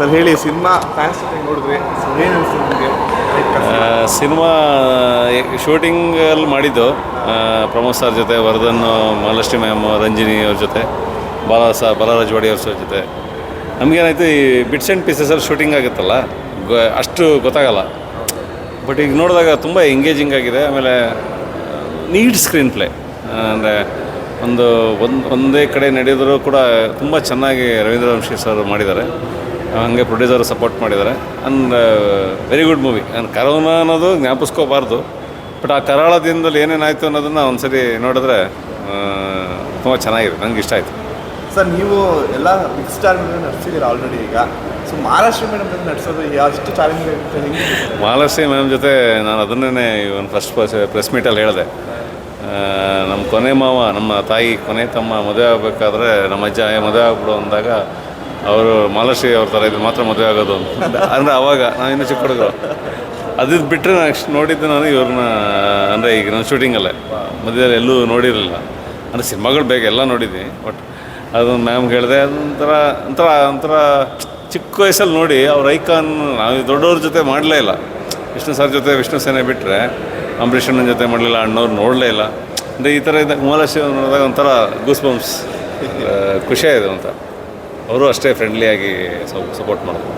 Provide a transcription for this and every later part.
Sir ಹೇಳಿ, cinema fans ಜೊತೆ ನೋಡಿದ್ರಿ ಏನು ಅನಿಸ್ತು ಸಿನಿಮಾ ಶೂಟಿಂಗಲ್ಲಿ ಮಾಡಿದ್ದು ಪ್ರಮೋದ್ ಸರ್ ಜೊತೆ ವರ್ಧನ್ ಮಹಾಲಕ್ಷ್ಮಿ ಮ್ಯಾಮ್ ರಂಜಿನಿ ಅವ್ರ ಜೊತೆ, ಬಾಲ ಸ ಬಾಲರಾಜ್ ವಾಡಿ ಅವ್ರ ಜೊತೆ. ನಮಗೇನಾಯ್ತು, ಈ ಬಿಟ್ಸ್ ಆ್ಯಂಡ್ ಪೀಸಸಲ್ಲಿ ಶೂಟಿಂಗ್ ಆಗುತ್ತಲ್ಲ ಅಷ್ಟು ಗೊತ್ತಾಗಲ್ಲ. ಬಟ್ ಈಗ ನೋಡಿದಾಗ ತುಂಬ ಎಂಗೇಜಿಂಗ್ ಆಗಿದೆ, ಆಮೇಲೆ ನೀಡ್ ಸ್ಕ್ರೀನ್ ಪ್ಲೇ ಅಂದರೆ ಒಂದು ಒಂದು, ಒಂದೇ ಕಡೆ ನಡೆದರೂ ಕೂಡ ತುಂಬ ಚೆನ್ನಾಗಿ ರವೀಂದ್ರ ವಂಶಿ ಸರ್ ಮಾಡಿದ್ದಾರೆ. ಹಾಗೆ ಪ್ರೊಡ್ಯೂಸರ್ ಸಪೋರ್ಟ್ ಮಾಡಿದ್ದಾರೆ. And very good movie corona ಅನ್ನೋದು ಜ್ಞಾಪಿಸ್ಕೋಬಾರ್ದು. ಬಟ್ ಆ ಕರಾಳ ದಿನದಲ್ಲಿ ಏನೇನಾಯಿತು ಅನ್ನೋದನ್ನು ಒಂದ್ಸರಿ ನೋಡಿದ್ರೆ ತುಂಬ ಚೆನ್ನಾಗಿದೆ. ನನಗೆ ಇಷ್ಟ ಆಯಿತು. ಸರ್ ನೀವು ಎಲ್ಲ ಬಿಗ್ ಸ್ಟಾರ್ ಮೇಲೆ ನಡ್ಸಿದ್ದೀರಾ ಆಲ್ರೆಡಿ ಈಗ? ಸೊ ಮಹಾರಾಷ್ಟ್ರ ಮೇಡಮ್ ನಡೆಸೋದು ನಡ್ಸೋದು ಎಷ್ಟು ಚಾಲೆಂಜ್ ಆಗುತ್ತೆ ಹೆಂಗೆ ಮಹಾಲಕ್ಷ್ಮಿ ಮ್ಯಾಮ್ ಜೊತೆ ನಾನು ಅದನ್ನೇ ಒಂದು ಫಸ್ಟ್ ಪ್ರೆಸ್ ಮೀಟಲ್ಲಿ ಹೇಳಿದೆ. ನಮ್ಮ ಕೊನೆ ಮಾವ ನಮ್ಮ ತಾಯಿ ಕೊನೆ ತಮ್ಮ ಮದುವೆ ಆಗಬೇಕಾದ್ರೆ ನಮ್ಮ ಅಜ್ಜ "ಏ, ಮದುವೆ ಆಗ್ಬಿಡು ಅಂದಾಗ ಅವರು ಮಾಲಶ್ರೀ ಅವ್ರ ಥರ ಇದು ಮಾತ್ರ ಮದುವೆ ಆಗೋದು ಅಂತ. ಅಂದರೆ ಅವಾಗ ಇನ್ನೂ ಚಿಕ್ಕ ಹುಡುಗರು. ಅದು ಬಿಟ್ಟರೆ ನೆಕ್ಸ್ಟ್ ನೋಡಿದ್ದು ನಾನು ಇವ್ರನ್ನ, ಅಂದರೆ ಈಗ ನನ್ನ ಶೂಟಿಂಗಲ್ಲೇ ಮದುವೆಯಲ್ಲಿ ಎಲ್ಲೂ ನೋಡಿರಲಿಲ್ಲ. ಅಂದರೆ ಸಿನಿಮಾಗಳು ಬೇಗ ಎಲ್ಲ ನೋಡಿದ್ದೀನಿ. ಬಟ್ ಅದು ಮ್ಯಾಮ್ ಹೇಳಿದೆ ಅದೊಂಥರ ಒಂಥರ ಒಂಥರ ಚಿಕ್ಕ ವಯಸ್ಸಲ್ಲಿ ನೋಡಿ ಅವ್ರ ಐಕಾನ್ ನಾವು ದೊಡ್ಡವ್ರ ಜೊತೆ ಮಾಡಲೇ ಇಲ್ಲ. ವಿಷ್ಣು ಸರ್ ಜೊತೆ, ವಿಷ್ಣು ಸೇನೆ ಬಿಟ್ಟರೆ ಅಂಬರೀಷ್ ಅಣ್ಣನ ಜೊತೆ ಮಾಡಲಿಲ್ಲ, ಅಣ್ಣವ್ರು ನೋಡಲೇ ಇಲ್ಲ. ಅಂದರೆ ಈ ಥರ ಇದ್ದಾಗ ಮಹಾಲಕ್ಷ್ಮಿ ನೋಡಿದಾಗ ಒಂಥರ ಗೂಸ್ ಬಂಪ್ಸ್ ಖುಷಿಯಾಗಿದೆ ಅಂತ. ಅವರು ಅಷ್ಟೇ ಫ್ರೆಂಡ್ಲಿಯಾಗಿ ಸಪೋರ್ಟ್ ಮಾಡಿದ್ರು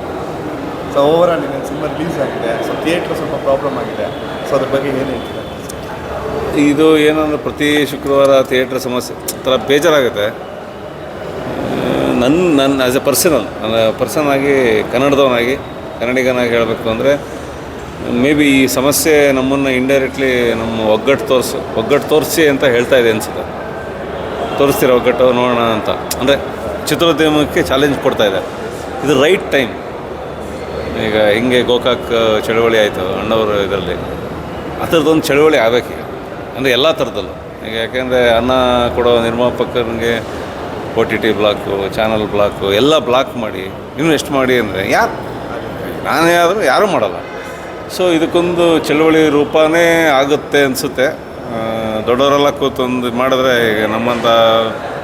so over all cinema release ಆಗಿದೆ. ಸೊ ಥಿಯೇಟ್ರ್ ಸ್ವಲ್ಪ ಪ್ರಾಬ್ಲಮ್ ಆಗಿದೆ. ಸೊ ಅದ್ರ ಬಗ್ಗೆ ಏನು ಹೇಳ್ತೀರಾ? ಇದು ಏನಂದ್ರೆ ಪ್ರತಿ ಶುಕ್ರವಾರ ಥಿಯೇಟ್ರ್ ಸಮಸ್ಯೆ ಥರ ಬೇಜಾರಾಗುತ್ತೆ. ನನ್ನ ನನ್ನ ಆ್ಯಸ್ ಎ ಪರ್ಸನಲ್ ನನ್ನ ಪರ್ಸನ್ ಆಗಿ ಕನ್ನಡದವನಾಗಿ ಕನ್ನಡಿಗನಾಗಿ ಹೇಳಬೇಕು ಅಂದರೆ ಮೇ ಬಿ ಈ ಸಮಸ್ಯೆ ನಮ್ಮನ್ನು ಇಂಡೈರೆಕ್ಟ್ಲಿ ನಮ್ಮ ಒಗ್ಗಟ್ಟು ತೋರಿಸು ಒಗ್ಗಟ್ಟು ತೋರಿಸಿ ಅಂತ ಹೇಳ್ತಾ ಇದೆ ಅನಿಸುತ್ತೆ. ತೋರಿಸ್ತೀರ ಒಗ್ಗಟ್ಟು ನೋಡೋಣ ಅಂತ. ಅಂದರೆ ಚಿತ್ರೋದ್ಯಮಕ್ಕೆ ಚಾಲೆಂಜ್ ಕೊಡ್ತಾ ಇದೆ. ಇದು ರೈಟ್ ಟೈಮ್ ಈಗ ಹಿಂಗೆ ಗೋಕಾಕ್ ಚಳುವಳಿ ಆಯಿತು ಅಣ್ಣವ್ರ ಇದರಲ್ಲಿ. ಆ ಥರದ್ದೊಂದು ಚಳುವಳಿ ಆಗಬೇಕೀಗ ಅಂದರೆ ಎಲ್ಲ ಥರದಲ್ಲೂ. ಈಗ ಯಾಕೆಂದರೆ ಅನ್ನ ಕೊಡೋ ನಿರ್ಮಾಪಕರಿಗೆ O T T block channel block ಎಲ್ಲ ಬ್ಲಾಕ್ ಮಾಡಿ ಇನ್ವೆಸ್ಟ್ ಮಾಡಿ ಅಂದರೆ ಯಾರು ನಾನೇ ಆದರೂ ಯಾರೂ ಮಾಡಲ್ಲ. ಸೊ ಇದಕ್ಕೊಂದು ಚಳುವಳಿ ರೂಪನೇ ಆಗುತ್ತೆ ಅನಿಸುತ್ತೆ. ದೊಡ್ಡವರೆಲ್ಲ ಕೂತೊಂದು ಮಾಡಿದ್ರೆ ಈಗ ನಮ್ಮಂಥ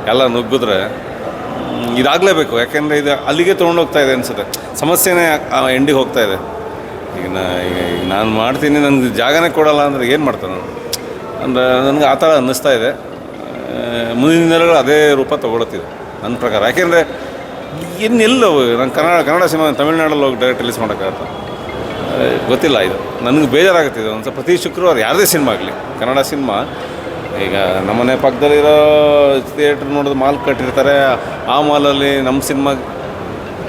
ಎಲ್ಲ ನುಗ್ಗಿದ್ರೆ ಇದಾಗಲೇಬೇಕು. ಯಾಕೆಂದರೆ ಇದು ಅಲ್ಲಿಗೆ ತೊಗೊಂಡೋಗ್ತಾ ಇದೆ ಅನಿಸುತ್ತೆ. ಸಮಸ್ಯೆನೇ ಎಂಡಿಗೆ ಹೋಗ್ತಾ ಇದೆ. ಈಗ ನಾ ಈಗ ನಾನು ಮಾಡ್ತೀನಿ ನನಗೆ ಜಾಗನೇ ಕೊಡಲ್ಲ ಅಂದರೆ ಏನು ಮಾಡ್ತಾನೆ ನಾನು? ಅಂದರೆ ನನಗೆ ಆ ಥರ ಅನ್ನಿಸ್ತಾ ಇದೆ. ಆ, ಮುಂದಿನ ದಿನಗಳು ಅದೇ ರೂಪ ತೊಗೊಳತ್ತಿದೆ ನನ್ನ ಪ್ರಕಾರ. ಯಾಕೆಂದರೆ ಇನ್ನೆಲ್ಲೋ ನಾನು ಕನ್ನಡ ಕನ್ನಡ ಸಿನಿಮಾ ತಮಿಳ್ನಾಡಲ್ಲಿ ಹೋಗಿ ಡೈರೆಕ್ಟ್ ರಿಲೀಸ್ ಮಾಡೋಕ್ಕಾಗತ್ತ? ಗೊತ್ತಿಲ್ಲ ಇದು. ನನಗೆ ಬೇಜಾರಾಗುತ್ತಿದೆ ಇದು. ಒಂದು ಸ್ವಲ್ಪ ಪ್ರತಿ ಶುಕ್ರವಾರ ಯಾವುದೇ ಸಿನಿಮಾ ಆಗಲಿ ಕನ್ನಡ ಸಿನಿಮಾ ಈಗ ನಮ್ಮನೆ ಪಕ್ಕದಲ್ಲಿರೋ ಥಿಯೇಟ್ರ್ ನೋಡೋದು ಮಾಲ್ ಕಟ್ಟಿರ್ತಾರೆ. ಆ ಮಾಲಲ್ಲಿ ನಮ್ಮ ಸಿನಿಮಾ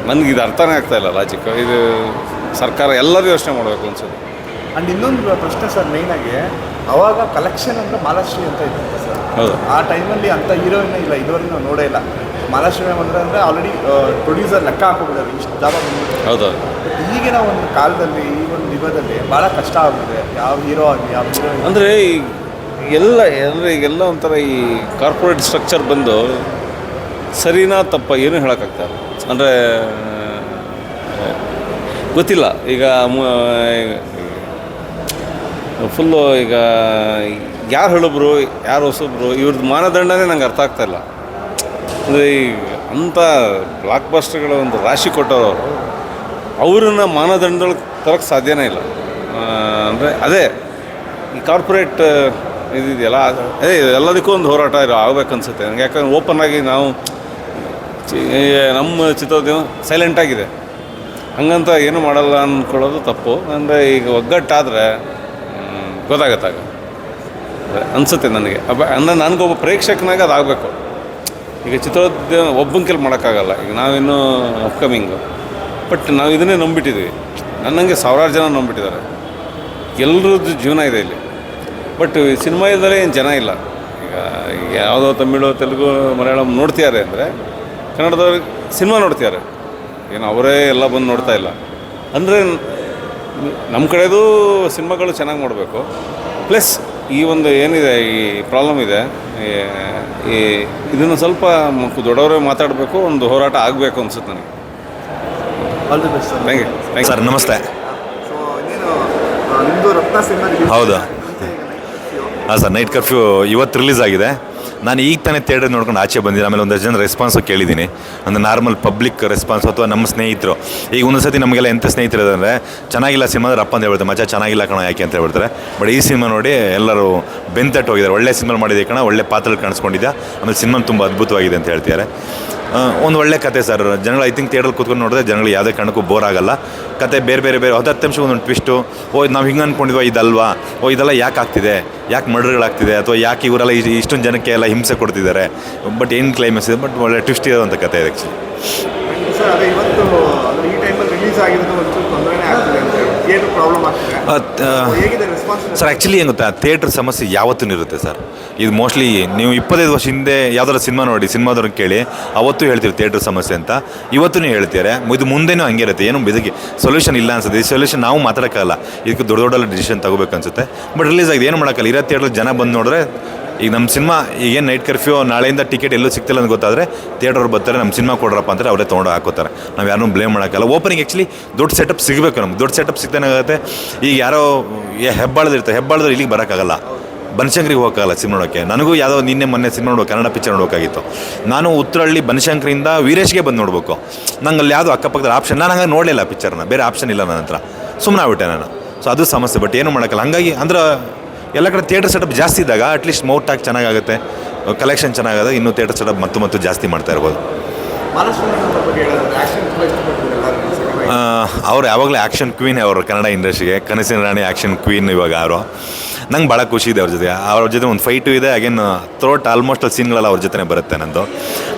ನನಗೆ ಇದು ಅರ್ಥನೇ ಆಗ್ತಾ ಇಲ್ಲ ಲಾಜಿಕ್ ಇದು ಸರ್ಕಾರ ಎಲ್ಲರೂ ಯೋಚನೆ ಮಾಡಬೇಕು ಅನ್ಸುತ್ತೆ. ಆ್ಯಂಡ್ ಇನ್ನೊಂದು ಪ್ರಶ್ನೆ ಸರ್ ಮೇಯ್ನಾಗಿ ಅವಾಗ ಕಲೆಕ್ಷನ್ ಅಂದರೆ ಮಹಾಲಕ್ಷ್ಮಿ ಅಂತ ಇತ್ತು ಸರ್. ಹೌದು. ಆ ಟೈಮಲ್ಲಿ ಅಂಥ ಹೀರೋಯಿನ್ ಇಲ್ಲ ಇದುವರೆಗೂ ನಾವು ನೋಡೇ ಇಲ್ಲ. ಅಂದರೆ ಅಂದರೆ ಆಲ್ರೆಡಿ ಪ್ರೊಡ್ಯೂಸರ್ ಲೆಕ್ಕ ಹಾಕೋಬಿಡೋರು ಇಷ್ಟು ಜಾಗ ಬಂದ್ಬಿಟ್ಟು. ಹೌದು. ಈಗಿನ ಒಂದು ಕಾಲದಲ್ಲಿ ಈ ಒಂದು ಯುಗದಲ್ಲಿ ಭಾಳ ಕಷ್ಟ ಆಗಿದೆ ಯಾವ ಹೀರೋ ಆಗಲಿ ಯಾವ ಹೀರೋ ಅಂದರೆ ಎಲ್ಲ ಅಂದರೆ ಈಗೆಲ್ಲ ಒಂಥರ ಈ ಕಾರ್ಪೊರೇಟ್ ಸ್ಟ್ರಕ್ಚರ್ ಬಂದು ಸರಿನಾ ತಪ್ಪ ಏನು ಹೇಳೋಕ್ಕಾಗ್ತಾರೆ ಅಂದರೆ ಗೊತ್ತಿಲ್ಲ. ಈಗ ಫುಲ್ಲು ಈಗ ಯಾರು ಹೇಳೊಬ್ರು ಯಾರು ಹೊಸೊಬ್ರು ಇವ್ರದ್ದು ಮಾನದಂಡನೇ ನಂಗೆ ಅರ್ಥ ಆಗ್ತಾ ಇಲ್ಲ. ಅಂದರೆ ಈ ಅಂಥ ಬ್ಲಾಕ್ ಬಸ್ಟರ್ಗಳ ಒಂದು ರಾಶಿ ಕೊಟ್ಟವರು ಅವ್ರನ್ನ ಮಾನದಂಡಗಳಿಗೆ ತರಕ್ಕೆ ಸಾಧ್ಯನೇ ಇಲ್ಲ. ಅಂದರೆ ಅದೇ, ಈ ಕಾರ್ಪೊರೇಟ್ ಇದಿದೆಯಲ್ಲ ಅದು- ಎಲ್ಲದಕ್ಕೂ ಒಂದು ಹೋರಾಟ ಇರೋ ಆಗ್ಬೇಕನ್ಸುತ್ತೆ. ನನಗೆ ಯಾಕಂದ್ರೆ ಓಪನ್ ಆಗಿ ನಾವು ನಮ್ಮ ಚಿತ್ರೋದ್ಯಮ ಸೈಲೆಂಟ್ ಆಗಿದೆ. ಹಂಗಂತ ಏನು ಮಾಡಲ್ಲ ಅಂದ್ಕೊಳ್ಳೋದು ತಪ್ಪು. ಅಂದರೆ ಈಗ ಒಗ್ಗಟ್ಟಾದರೆ ಗೊತ್ತಾಗತ್ತಾಗ ಅನಿಸುತ್ತೆ ನನಗೆ. ಅಬ್ಬ ಅಂದರೆ ನನಗೊಬ್ಬ ಪ್ರೇಕ್ಷಕನಾಗ ಅದಾಗಬೇಕು. ಈಗ ಚಿತ್ರೋದ್ಯಮ ಒಬ್ಬನ ಕೆಲ್ ಮಾಡೋಕ್ಕಾಗಲ್ಲ. ಈಗ ನಾವಿನ್ನೂ ಅಪ್ಕಮಿಂಗು ಬಟ್ ನಾವು ಇದನ್ನೇ ನಂಬಿಟ್ಟಿದ್ವಿ. ನನ್ನಂಗೆ ಸಾವಿರಾರು ಜನ ನಂಬಿಟ್ಟಿದ್ದಾರೆ. ಎಲ್ಲರದ್ದು ಜೀವನ ಇದೆ ಇಲ್ಲಿ. ಬಟ್ ಸಿನಿಮಾ ಇಲ್ಲದೆ ಏನು ಜನ ಇಲ್ಲ. ಈಗ ಯಾವುದೋ ತಮಿಳು, ತೆಲುಗು, ಮಲಯಾಳಂ ನೋಡ್ತಿದ್ದಾರೆ ಅಂದರೆ ಕನ್ನಡದವ್ರಿಗೆ ಸಿನಿಮಾ ನೋಡ್ತಿದ್ದಾರೆ. ಏನು ಅವರೇ ಎಲ್ಲ ಬಂದು ನೋಡ್ತಾ ಇಲ್ಲ. ಅಂದರೆ ನಮ್ಮ ಕಡೆದು ಸಿನಿಮಾಗಳು ಚೆನ್ನಾಗಿ ಮಾಡಬೇಕು. ಪ್ಲಸ್ ಈ ಒಂದು ಏನಿದೆ ಈ ಪ್ರಾಬ್ಲಮ್ ಇದೆ ಈ- ಈ ಇದನ್ನು ಸ್ವಲ್ಪ ದೊಡ್ಡವರೇ ಮಾತಾಡಬೇಕು ಒಂದು ಹೋರಾಟ ಆಗಬೇಕು ಅನ್ಸುತ್ತೆ ನನಗೆ. All the best sir thank you thank sir ನಮಸ್ತೆ. ಸೊ ಇನ್ನೇನು ನಿಮ್ಮದು ರತ್ನ ಸಿನಿಮಾ ಹೌದು. ಹಾಂ ಸರ್ ನೈಟ್ ಕರ್ಫ್ಯೂ ಇವತ್ತು ರಿಲೀಸ್ ಆಗಿದೆ. ನಾನು ಈಗ ತಾನೇ ಥಿಯೇಟರ್ ನೋಡ್ಕೊಂಡು ಆಚೆ ಬಂದಿದ್ದೆ. ಆಮೇಲೆ ಒಂದಷ್ಟು ಜನ ರೆಸ್ಪಾನ್ಸು ಕೇಳಿದ್ದೀನಿ. ಅಂದರೆ ನಾರ್ಮಲ್ ಪಬ್ಲಿಕ್ ರೆಸ್ಪಾನ್ಸ್ ಅಥವಾ ನಮ್ಮ ಸ್ನೇಹಿತರು. ಈಗ ಒಂದೊಂದು ಸತಿ ನಮಗೆಲ್ಲ ಎಂಥ ಸ್ನೇಹಿತರು ಅಂದರೆ, ಚೆನ್ನಾಗಿಲ್ಲ ಸಿನಿಮಾ ಅಂದ್ರೆ ಅಪ್ಪ ಅಂತ ಹೇಳ್ತಾರೆ ಮಜಾ ಚೆನ್ನಾಗಿಲ್ಲ ಕಣ ಯಾಕೆ? ಅಂತ ಹೇಳ್ತಾರೆ ಬಟ್ ಈ ಸಿನಿಮಾ ನೋಡಿ ಎಲ್ಲರೂ ಬೆಂತಟ್ಟು ಹೋಗಿದ್ದಾರೆ ಒಳ್ಳೆ ಸಿನಿಮಾ ಮಾಡಿದೆ ಕಣ, ಒಳ್ಳೆ ಪಾತ್ರಗಳು ಕಾಣಿಸ್ಕೊಂಡಿದ್ದೆ ಆಮೇಲೆ ಸಿನಿಮಾ ತುಂಬ ಅದ್ಭುತವಾಗಿದೆ ಅಂತ ಹೇಳ್ತಿದ್ದಾರೆ. ಒಂದು ಒಳ್ಳೆ ಕತೆ ಸರ್. ಜನಗಳು ಐ ತಿಂಕ್ ಥಿಯೇಟ್ರಲ್ಲಿ ಕೂತ್ಕೊಂಡು ನೋಡಿದ್ರೆ ಜನಗಳು ಯಾವುದೇ ಕಾರಣಕ್ಕೂ ಬೋರ್ ಆಗಲ್ಲ. ಕತೆ ಬೇರೆ ಬೇರೆ ಬೇರೆ, ಹತ್ತು ನಿಮಿಷ ಒಂದೊಂದು ಟ್ವಿಸ್ಟು ಓ ನಾವು ಹಿಂಗೆ ಅಂದ್ಕೊಂಡಿದ್ವಾ ಇದಲ್ವಾ? ಓ, ಇದೆಲ್ಲ ಯಾಕೆ ಆಗ್ತಿದೆ? ಯಾಕೆ ಮರ್ಡರ್ಗಳಾಗ್ತಿದೆ ಅಥವಾ ಯಾಕೆ ಇವರೆಲ್ಲ ಇಷ್ಟು- ಇಷ್ಟೊಂದು ಜನಕ್ಕೆ ಎಲ್ಲ ಹಿಂಸೆ ಕೊಡ್ತಿದ್ದಾರೆ? ಬಟ್ ಏನು ಕ್ಲೈಮ್ಯಾಕ್ಸ್ ಇದೆ? ಬಟ್ ಒಳ್ಳೆ ಟ್ವಿಸ್ಟ್ ಇರೋವಂಥ ಕತೆ ಇದೆ ಆ್ಯಕ್ಚುಲಿ ಸರ್ ಪ್ರಾಬ್ಲಮ್ ಆ್ಯಕ್ಚುಲಿ ಏನು ಗೊತ್ತಾ? ಥಿಯೇಟ್ರ್ ಸಮಸ್ಯೆ ಯಾವತ್ತೂ ಇರುತ್ತೆ ಸರ್. ಇದು ಮೋಸ್ಟ್ಲಿ ನೀವು ಇಪ್ಪತ್ತೈದು ವರ್ಷ ಹಿಂದೆ ಯಾವ್ದಾರು ಸಿನಿಮಾ ನೋಡಿ ಸಿನಿಮಾದವ್ರನ್ನ ಕೇಳಿ ಅವತ್ತು ಹೇಳ್ತೀರಿ ಥಿಯೇಟ್ರ್ ಸಮಸ್ಯೆ ಅಂತ. ಇವತ್ತೂ ಹೇಳ್ತೀರಾ ಇದು ಮುಂದೆನೂ ಹಂಗೆ ಇರುತ್ತೆ. ಏನು ಇದಕ್ಕೆ ಸೊಲ್ಯೂಷನ್ ಇಲ್ಲ ಅನ್ಸುತ್ತೆ. ಈ ಸೊಲ್ಯೂಷನ್ ನಾವು ಮಾತಾಡೋಕ್ಕಲ್ಲ ಇದಕ್ಕೆ ದೊಡ್ಡ ದೊಡ್ಡ ಡಿಸಿಷನ್ ತಗೋಬೇಕು ಅನ್ಸುತ್ತೆ. ಬಟ್ ರಿಲೀಸ್ ಆಗಿದೆ. ಏನು ಮಾಡೋಕ್ಕಲ್ಲ ಇರೋ ಥಿಯೇಟ್ರ್ ಜನ ಬಂದು ನೋಡಿದ್ರೆ ಈಗ ನಮ್ಮ ಸಿನಿಮಾ ಈಗೇನು ನೈಟ್ ಕರ್ಫ್ಯೂ ನಾಳೆಯಿಂದ ಟಿಕೆಟ್ ಎಲ್ಲೂ ಸಿಗ್ತಿಲ್ಲ ಅಂತ ಗೊತ್ತಾದರೆ ಥಿಯೇಟರ್ ಬರ್ತಾರೆ, ನಮ್ಮ ಸಿನಿಮಾ ಕೊಡ್ರಪ್ಪ ಅಂತಾರೆ ಅವರೇ ತೊಗೊಂಡು ಹಾಕೋತಾರೆ ನಾವು ಯಾರನ್ನೂ ಬ್ಲೇಮ್ ಮಾಡೋಕ್ಕಲ್ಲ. ಓಪನಿಂಗ್ ಆ್ಯಕ್ಚುಲಿ ದೊಡ್ಡ ಸೆಟಪ್ ಸಿಗಬೇಕು ನಮ್ಗೆ. ದೊಡ್ಡ ಸೆಟಪ್ ಸಿಗ್ತಾನಾಗುತ್ತೆ ಈಗ ಯಾರೋ ಹೆಬ್ಬಾಳದಿರ್ತಾರೆ. ಹೆಬ್ಬಾಳದ್ರೆ ಇಲ್ಲಿಗೆ ಬರೋಕ್ಕಾಗಲ್ಲ. ಬನಶಂಕರಿಗೆ ಹೋಗೋಕ್ಕಾಗಲ್ಲ ಸಿನಿಮಾ ನೋಡೋಕ್ಕೆ ನನಗೂ ಯಾವುದೋ ನಿನ್ನೆ ಮೊನ್ನೆ ಸಿನಿಮಾ ನೋಡೋ ಕನ್ನಡ ಪಿಕ್ಚರ್ ನೋಡೋಕ್ಕಾಗಿತ್ತು ನಾನು ಉತ್ತರಹಳ್ಳಿ ಬನಶಂಕರಿಂದ ವೀರೇಶ್ಗೆ ಬಂದು ನೋಡಬೇಕು. ನಂಗೆ ಅಲ್ಲಿ ಯಾವುದೋ ಅಕ್ಕಪಕ್ಕದ ಆಪ್ಷನ್ ನಾನು ಹಂಗೆ ನೋಡಲಿಲ್ಲ ಪಿಕ್ಚರ್ನ ಬೇರೆ ಆಪ್ಷನ್ ಇಲ್ಲ ನನ್ನ ಹತ್ರ. ಸುಮ್ಮನೆ ಆಗ್ಬಿಟ್ಟೆ ನಾನು. ಸೊ ಅದು ಸಮಸ್ಯೆ ಬಟ್ ಏನು ಮಾಡೋಕ್ಕಲ್ಲ ಹಂಗಾಗಿ ಅಂದ್ರೆ ಎಲ್ಲ ಕಡೆ ಥಿಯೇಟರ್ ಸೆಟಪ್ ಜಾಸ್ತಿ ಇದ್ದಾಗ ಅಟ್ಲೀಸ್ಟ್ ಮೋರ್ ಟಾಕ್ ಚೆನ್ನಾಗಾಗುತ್ತೆ. ಕಲೆಕ್ಷನ್ ಚೆನ್ನಾಗಿದೆ ಇನ್ನೂ ಥಿಯೇಟರ್ ಸೆಟಪ್ ಮತ್ತು ಮತ್ತು ಜಾಸ್ತಿ ಮಾಡ್ತಾ ಇರ್ಬೋದು. ಅವ್ರ ಯಾವಾಗಲೂ ಆ್ಯಕ್ಷನ್ ಕ್ವೀನ್ ಅವರು ಕನ್ನಡ ಇಂಡಸ್ಟ್ರಿಗೆ ಕನಸಿನ ರಾಣಿ ಆ್ಯಕ್ಷನ್ ಕ್ವೀನ್ ಇವಾಗ ಅವರು ನಂಗೆ ಭಾಳ ಖುಷಿ ಇದೆ ಅವ್ರ ಜೊತೆ. ಅವ್ರ ಜೊತೆ ಒಂದು ಫೈಟು ಇದೆ ಅಗೇನ್ ಥ್ರೋಟ್ ಆಲ್ಮೋಸ್ಟ್ ಅಲ್ಲಿ ಸೀನ್ಗಳೆಲ್ಲ ಅವ್ರ ಜೊತೆ ಬರುತ್ತೆ ನಂದು.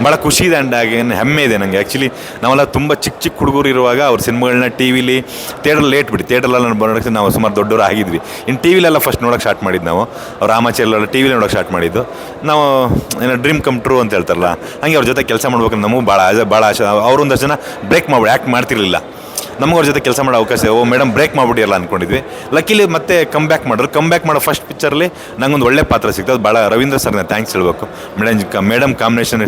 ಭಾಳ ಖುಷಿ ಇದೆ ಆ್ಯಂಡ್ ಅಗೇನ್ ಹೆಮ್ಮೆ ಇದೆ ನನಗೆ ಆ್ಯಕ್ಚುಲಿ ನಾವೆಲ್ಲ ತುಂಬ ಚಿಕ್ಕ ಚಿಕ್ಕ ಹುಡುಗರು ಇರುವಾಗ ಅವ್ರ ಸಿನಿಮಾಗಳನ್ನ ಟಿ ವಿಲಿ ಥಿಯೇಟರ್ ಲೇಟ್ ಬಿಡಿ. ನಾನು ಬರೋಕ್ಕೆ ನಾವು ಸುಮಾರು ದೊಡ್ಡವರು ಆಗಿದ್ವಿ. ಇನ್ನು ಟಿ ವಿಲೆಲ್ಲ ಫಸ್ಟ್ ನೋಡೋಕೆ ಸ್ಟಾರ್ಟ್ ಮಾಡಿದ್ದು ನಾವು. ಅವ್ರ ಆಮಾಚೆಲ್ಲ ಟಿ ವಿಲಿ ನೋಡೋಕೆ ಸ್ಟಾರ್ಟ್ ಮಾಡಿದ್ದು. ನಾವು, ಏನೋ ಡ್ರೀಮ್ ಕಮ್ ಟ್ರೂ ಅಂತ ಹೇಳ್ತಾರಲ್ಲ, ಹಂಗೆ ಅವ್ರ ಜೊತೆ ಕೆಲಸ ಮಾಡ್ಬೇಕು ನಮಗೂ ಭಾಳ ಭಾಳ ಆಸೆ ಅವ್ರೊಂದಷ್ಟು ಜನ ಬ್ರೇಕ್ ಮಾಡ್ಬಿಡಿ ಆ್ಯಕ್ಟ್ ಮಾಡ್ತಿರ್ಲಿಲ್ಲ. ನಮ್ಗೆ ಅವ್ರ ಜೊತೆ ಕೆಲಸ ಮಾಡೋ ಅವಕಾಶ ಓ ಮೇಡಮ್ ಬ್ರೇಕ್ ಮಾಡ್ಬಿಟ್ಟಿರಲ್ಲ ಅಂದ್ಕೊಂಡಿದ್ವಿ ಲಕ್ಕಿಲಿ ಮತ್ತೆ ಕಮ್ ಬ್ಯಾಕ್ ಮಾಡಿದ್ರು. ಕಮ್ ಬ್ಯಾಕ್ ಮಾಡೋ ಫಸ್ಟ್ ಪಿಕ್ಚರಲ್ಲಿ ನಂಗೊಂದು ಒಳ್ಳೆ ಪಾತ್ರ ಸಿಕ್ತು ಅದು ಭಾಳ ರವೀಂದ್ರ ಸರ್ನ ಥ್ಯಾಂಕ್ಸ್ ಹೇಳಬೇಕು. ಮೇಡಮ್ ಮೇಡಮ್ ಕಾಂಬಿನೇಷನ್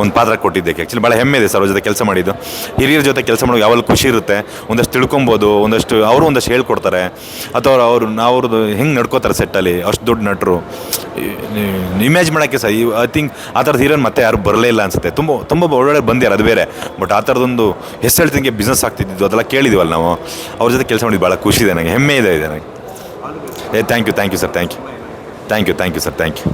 ಒಂದು ಪಾತ್ರ ಕೊಟ್ಟಿದ್ದಕ್ಕೆ. ಆ್ಯಕ್ಚುಲಿ ಭಾಳ ಹೆಮ್ಮೆ ಇದೆ ಸರ್, ಅವ್ರ ಜೊತೆ ಕೆಲಸ ಮಾಡಿದ್ದು. ಹಿರಿಯರ ಜೊತೆ ಕೆಲಸ ಮಾಡೋ ಯಾವಾಗ ಖುಷಿ ಇರುತ್ತೆ. ಒಂದಷ್ಟು ತಿಳ್ಕೊಬೋದು, ಒಂದಷ್ಟು ಅವರು ಒಂದಷ್ಟು ಹೇಳ್ಕೊಡ್ತಾರೆ. ಅಥವಾ ಅವರು, ಅವ್ರದ್ದು ಹೆಂಗೆ ನಡ್ಕೋತಾರೆ ಸೆಟ್ಟಲ್ಲಿ ಅಷ್ಟು ದೊಡ್ಡ ನಟರು. ಇಮ್ಯಾಜ್ ಮಾಡೋಕ್ಕೆ ಸರ್ ಐ ಥಿಂಕ್ ಆ ಥರದ ಹೀರೋನ್ ಮತ್ತೆ ಯಾರು ಬರಲೇ ಇಲ್ಲ ಅನ್ಸುತ್ತೆ. ತುಂಬ ತುಂಬ ಒಳ್ಳೊಳ್ಳೆ ಬಂದ್ಯಾರ ಅದು ಬೇರೆ. ಬಟ್ ಆ ಥರದೊಂದು ಹೆಸರು ಹೇಳ್ತಿಂಗೆ ಬಿಸ್ನೆಸ್ ಆಗ್ತಿದ್ದು ಅದೆಲ್ಲ ಕೇಳಿದ್ವಲ್ಲ ನಾವು. ಅವ್ರ ಜೊತೆ ಕೆಲಸ ಮಾಡಿದ್ದು ಭಾಳ ಖುಷಿ ಇದೆ ನನಗೆ ಹೆಮ್ಮೆ ಇದೆ ಇದೆ ನನಗೆ ಏ thank you thank you sir thank you thank you thank you sir thank you